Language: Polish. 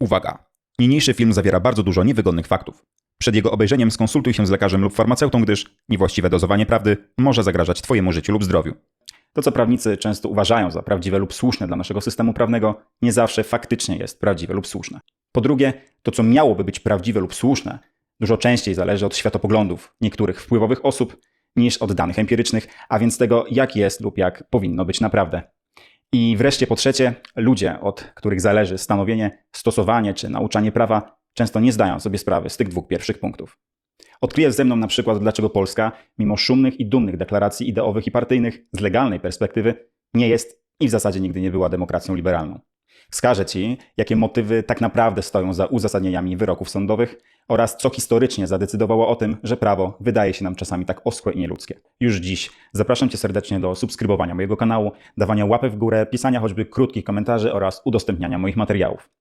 Uwaga! Niniejszy film zawiera bardzo dużo niewygodnych faktów. Przed jego obejrzeniem skonsultuj się z lekarzem lub farmaceutą, gdyż niewłaściwe dozowanie prawdy może zagrażać Twojemu życiu lub zdrowiu. To, co prawnicy często uważają za prawdziwe lub słuszne dla naszego systemu prawnego, nie zawsze faktycznie jest prawdziwe lub słuszne. Po drugie, to, co miałoby być prawdziwe lub słuszne, dużo częściej zależy od światopoglądów niektórych wpływowych osób niż od danych empirycznych, a więc tego, jak jest lub jak powinno być naprawdę. I wreszcie po trzecie, ludzie, od których zależy stanowienie, stosowanie czy nauczanie prawa, często nie zdają sobie sprawy z tych dwóch pierwszych punktów. Odkryjesz ze mną na przykład, dlaczego Polska, mimo szumnych i dumnych deklaracji ideowych i partyjnych, z legalnej perspektywy, nie jest i w zasadzie nigdy nie była demokracją liberalną. Wskażę Ci, jakie motywy tak naprawdę stoją za uzasadnieniami wyroków sądowych oraz co historycznie zadecydowało o tym, że prawo wydaje się nam czasami tak oschłe i nieludzkie. Już dziś zapraszam Cię serdecznie do subskrybowania mojego kanału, dawania łapy w górę, pisania choćby krótkich komentarzy oraz udostępniania moich materiałów.